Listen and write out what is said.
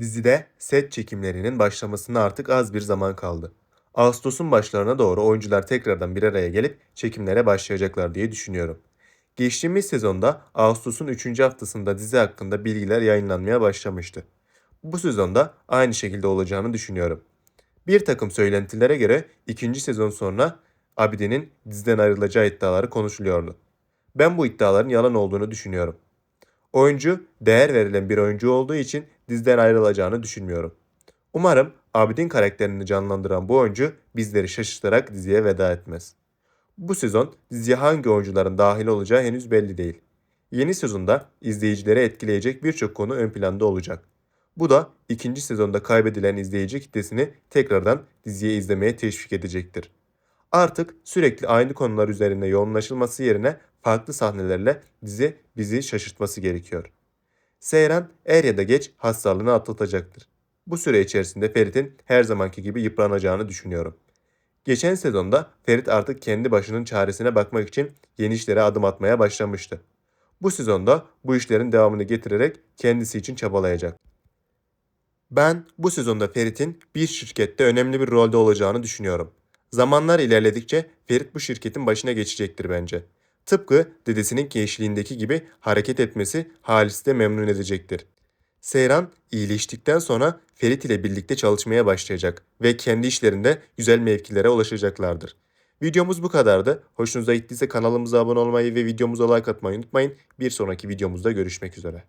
Dizide set çekimlerinin başlamasına artık az bir zaman kaldı. Ağustos'un başlarına doğru oyuncular tekrardan bir araya gelip çekimlere başlayacaklar diye düşünüyorum. Geçtiğimiz sezonda Ağustos'un 3. haftasında dizi hakkında bilgiler yayınlanmaya başlamıştı. Bu sezonda aynı şekilde olacağını düşünüyorum. Bir takım söylentilere göre ikinci sezon sonra Abide'nin diziden ayrılacağı iddiaları konuşuluyordu. Ben bu iddiaların yalan olduğunu düşünüyorum. Oyuncu değer verilen bir oyuncu olduğu için diziden ayrılacağını düşünmüyorum. Umarım Abidin karakterini canlandıran bu oyuncu bizleri şaşırtarak diziye veda etmez. Bu sezon diziye hangi oyuncuların dahil olacağı henüz belli değil. Yeni sezonda izleyicileri etkileyecek birçok konu ön planda olacak. Bu da ikinci sezonda kaybedilen izleyici kitlesini tekrardan diziye izlemeye teşvik edecektir. Artık sürekli aynı konular üzerinde yoğunlaşılması yerine farklı sahnelerle dizi bizi şaşırtması gerekiyor. Seyran er ya da geç hastalığını atlatacaktır. Bu süre içerisinde Ferit'in her zamanki gibi yıpranacağını düşünüyorum. Geçen sezonda Ferit artık kendi başının çaresine bakmak için yeni işlere adım atmaya başlamıştı. Bu sezonda bu işlerin devamını getirerek kendisi için çabalayacak. Ben bu sezonda Ferit'in bir şirkette önemli bir rolde olacağını düşünüyorum. Zamanlar ilerledikçe Ferit bu şirketin başına geçecektir bence. Tıpkı dedesinin gençliğindeki gibi hareket etmesi Halis'i de memnun edecektir. Seyran iyileştikten sonra Ferit ile birlikte çalışmaya başlayacak ve kendi işlerinde güzel mevkilere ulaşacaklardır. Videomuz bu kadardı. Hoşunuza gittiyse kanalımıza abone olmayı ve videomuza like atmayı unutmayın. Bir sonraki videomuzda görüşmek üzere.